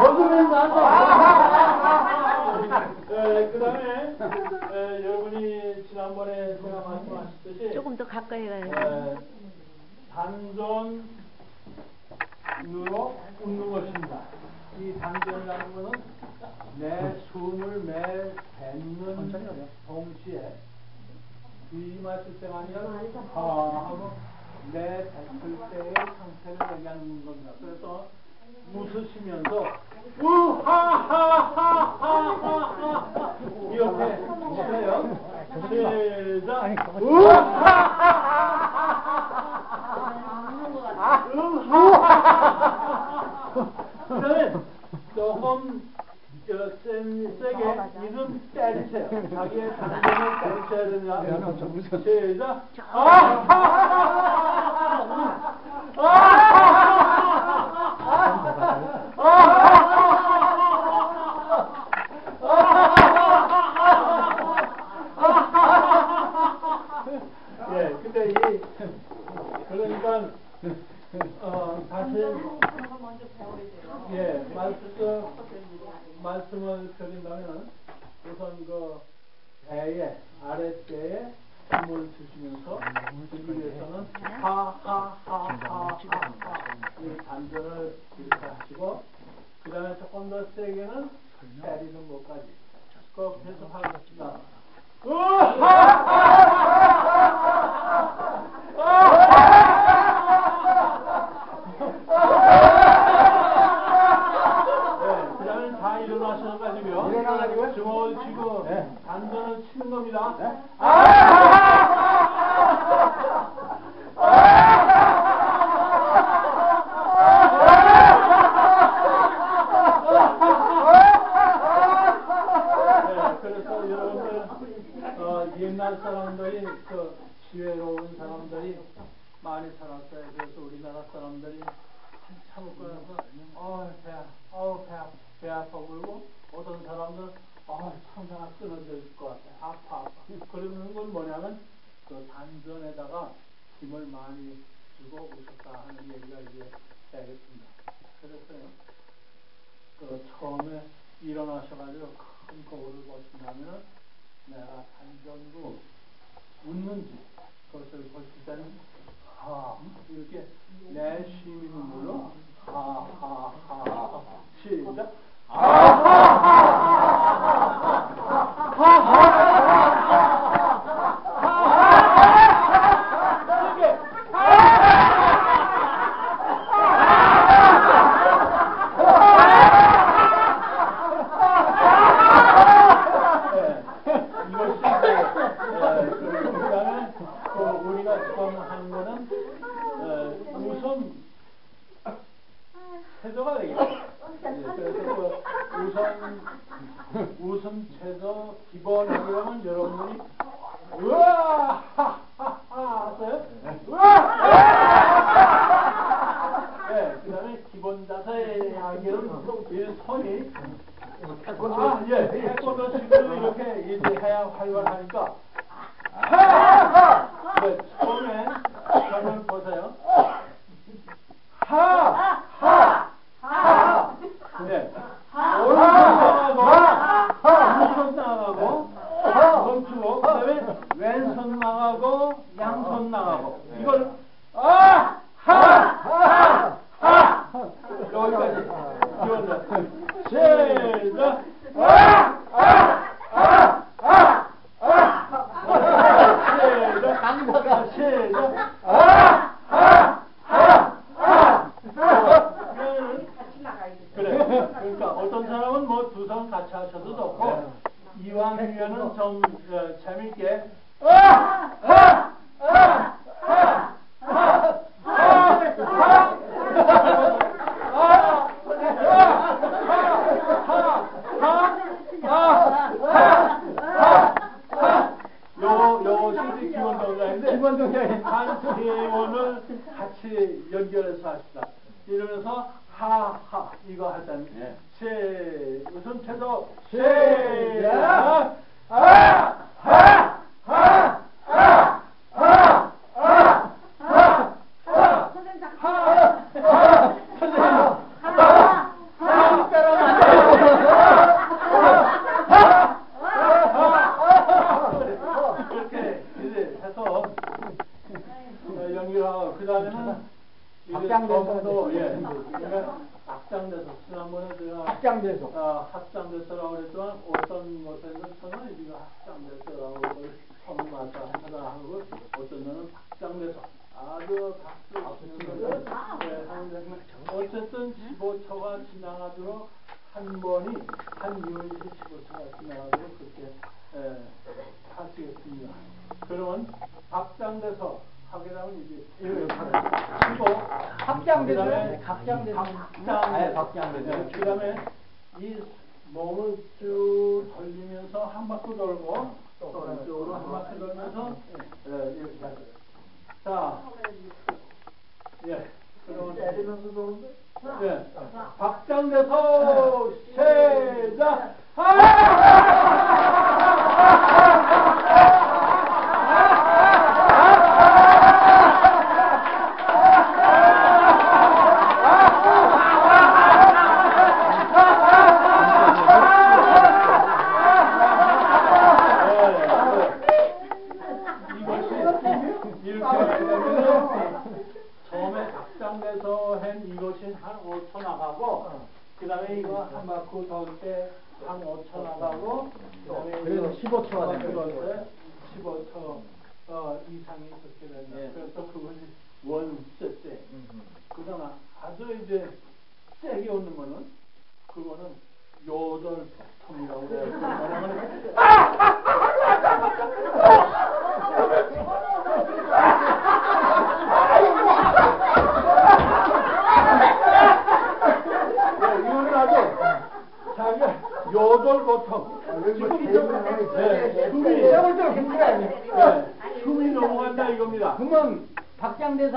먹으면 나서. 그 다음에 여러분이 지난번에 제가 말씀하셨듯이 조금 더 가까이 가요. 에, 단전으로 웃는 것입니다. 이 단전이라는 것은 내 숨을 매 뱉는 동시에 뒤맞을 때가 아니라 하 하고 내 뱉을 때의 상태를 얘기하는 겁니다. 그래서 웃으시면서 우하하하하하 이렇게 해요. 시작. 우하하하하 조금 저 센, 세게 이름 때리세요. 자기의 단점을 때리셔야 됩니다. 시작. 예, 근데 이 그러니까 어 다시 예 말씀 말씀을 드린다면 우선 그 배에 아랫배에 힘을 주시면서 위해서는 하하하하하 이 단전을 이렇게 하시고 그 다음에 조금 더 세게는 때리는 것까지. 꼭 계속 하겠습니다. 네, 그 다음에 다 일어나셔가지고요. 일어나가지고요? 주먹을 쥐고 네. 단전을 치는 겁니다. 네, 그래서 여러분들 어, 옛날 사람들이 그 지혜로운 사람들이 많이 살았어요. 그래서 우리나라 사람들이 한참 끌어서 어 배야, 어 배야, 배 아파 보이고 어떤 사람들은 어 천장가 끊어질 것 같아, 아파 아파. 그러는 건 뭐냐면 그 단전에다가 힘을 많이 주고 오셨다 하는 얘기가 이제 되겠습니다. 그래서요. 그 처음에 일어나셔가지고 큰 거울을 보신다면 내가 단전으로 웃는지 그것을 보실 때는 하 이렇게 내쉬는 걸로 하하하 시작 이것이 그 다음에 그 우리가 지금 하는 거는 어, 웃음 태도가 되겠죠. 네, 그래서 그 웃음 웃음 태도 기본하려면 여러분들이 우와 하하하 하세요. 우와 네, 그 다음에 기본 자세에 하기는 이 손이 아, 예, 태권도 식으로 이렇게 이제 해야 활발하니까 하! 네, 처음에 저를 보세요. 하! 하! 하! 네. 오른손 나가고, 오른손 나가고, 멈추고, 그 다음에 왼손 나가고, 양손 나가고. 이걸, 아! 하! 하! 하! 여기까지. 기원자. 시작! 아! 아! 아! 아! 아! 시작! 강사가. 시작! 아! 아! 아! 아! 그래. 그러니까 어떤 사람은 뭐두손 같이 하셔도 좋고 이왕이면은 좀 어, 재밌게 아! 아! 아! 동작이. 한세원을 같이 연결해서 합시다. 이러면서 하하 이거 할 때는 네. 세 웃음 태도 시작. 시작 하하하하하하하 하! 확장돼서 도 예. 그러니까 확장돼서 지난번에 제가 확장돼서. 어, 확장돼서라고 그랬지만 어떤 저는 이거 처음 맞다 하다 하고 어떤 데는 확장돼서 아주 박수 치는 예, 하는데 어쨌든 15초가 지나가도록 한 번이 한 유닛이 15초가 지나가도록 그렇게 예, 하시겠습니다. 그러면 확장돼서 되면 이제 15 확장돼서 그다음에 확장돼서 확장, 아예 확장돼서 네, 그다음에 이 몸을 쭉 돌리면서 한 바퀴 돌고 또 왼쪽으로 한 바퀴 돌면서 예, 이렇게 하죠. 자, 예, 그러면 때리면서 도는데? 예, 박장돼서 시작. 이것 나가고 그 다음에 이거 한 바퀴 돌 때 한 5초 나가고 그 다음에 그래서 15초 가 되는 거죠. 때 15초 어, 이상이 그렇게 된다. 예. 그래서 그것이 원세째. 그 다음에 아주 이제 세게 오는 거는 그거는 요절 통이라고 그래요. 그 뭐냐면 네, 이거는 아주 요절 보통 지금 네, 숨이. 네, 숨이 넘어간다 이겁니다. 그러면 박장대사